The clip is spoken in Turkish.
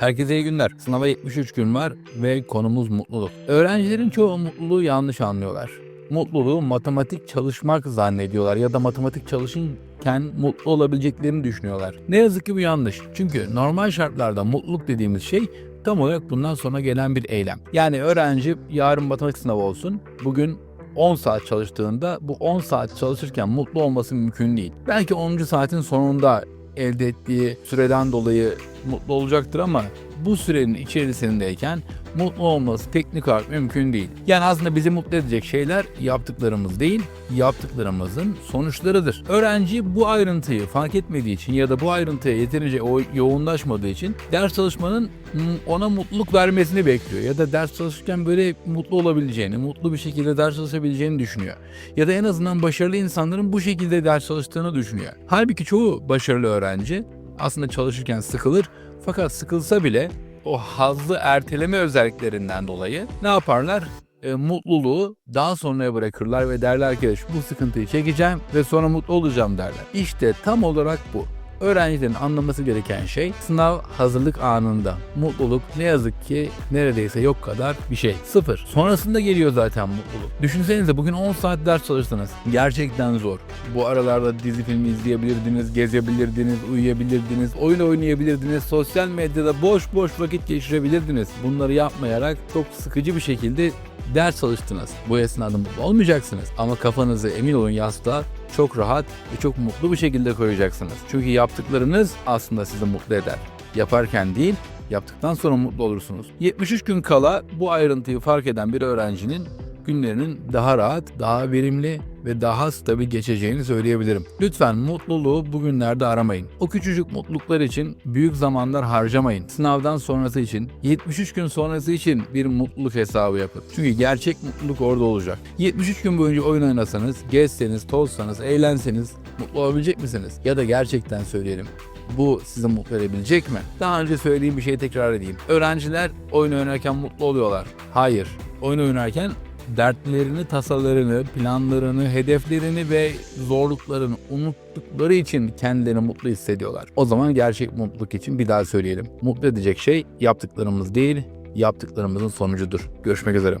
Herkese iyi günler. Sınava 73 gün var ve konumuz mutluluk. Öğrencilerin çoğu mutluluğu yanlış anlıyorlar. Mutluluğu matematik çalışmak zannediyorlar ya da matematik çalışırken mutlu olabileceklerini düşünüyorlar. Ne yazık ki bu yanlış. Çünkü normal şartlarda mutluluk dediğimiz şey tam olarak bundan sonra gelen bir eylem. Yani öğrenci yarın matematik sınavı olsun. Bugün 10 saat çalıştığında bu 10 saat çalışırken mutlu olması mümkün değil. Belki 10. saatin sonunda elde ettiği süreden dolayı mutlu olacaktır ama bu sürenin içerisindeyken mutlu olması teknik olarak mümkün değil. Yani aslında bizi mutlu edecek şeyler yaptıklarımız değil, yaptıklarımızın sonuçlarıdır. Öğrenci bu ayrıntıyı fark etmediği için ya da bu ayrıntıya yeterince yoğunlaşmadığı için ders çalışmanın ona mutluluk vermesini bekliyor. Ya da ders çalışırken böyle mutlu olabileceğini, mutlu bir şekilde ders çalışabileceğini düşünüyor. Ya da en azından başarılı insanların bu şekilde ders çalıştığını düşünüyor. Halbuki çoğu başarılı öğrenci aslında çalışırken sıkılır fakat sıkılsa bile o hazzı erteleme özelliklerinden dolayı ne yaparlar? E, mutluluğu daha sonraya bırakırlar ve derler ki bu sıkıntıyı çekeceğim ve sonra mutlu olacağım derler. İşte tam olarak bu. Öğrencilerin anlaması gereken şey sınav hazırlık anında. Mutluluk ne yazık ki neredeyse yok kadar bir şey. Sıfır. Sonrasında geliyor zaten mutluluk. Düşünsenize bugün 10 saat ders çalıştınız. Gerçekten zor. Bu aralarda dizi filmi izleyebilirdiniz, gezebilirdiniz, uyuyabilirdiniz, oyun oynayabilirdiniz, sosyal medyada boş boş vakit geçirebilirdiniz. Bunları yapmayarak çok sıkıcı bir şekilde ders çalıştınız. Bu esnada mutlu olmayacaksınız. Ama kafanızı emin olun yastığa çok rahat ve çok mutlu bir şekilde koyacaksınız. Çünkü yaptıklarınız aslında sizi mutlu eder. Yaparken değil, yaptıktan sonra mutlu olursunuz. 73 gün kala bu ayrıntıyı fark eden bir öğrencinin günlerinin daha rahat, daha verimli ve daha stabil geçeceğini söyleyebilirim. Lütfen mutluluğu bugünlerde aramayın. O küçücük mutluluklar için büyük zamanlar harcamayın. Sınavdan sonrası için, 73 gün sonrası için bir mutluluk hesabı yapın. Çünkü gerçek mutluluk orada olacak. 73 gün boyunca oyun oynasanız, gezseniz, tozsanız, eğlenseniz mutlu olabilecek misiniz? Ya da gerçekten söyleyelim bu sizi mutlu edebilecek mi? Daha önce söylediğim bir şeyi tekrar edeyim. Öğrenciler oyun oynarken mutlu oluyorlar. Hayır. Oyun oynarken dertlerini, tasalarını, planlarını, hedeflerini ve zorluklarını unuttukları için kendilerini mutlu hissediyorlar. O zaman gerçek mutluluk için bir daha söyleyelim. Mutlu edecek şey yaptıklarımız değil, yaptıklarımızın sonucudur. Görüşmek üzere.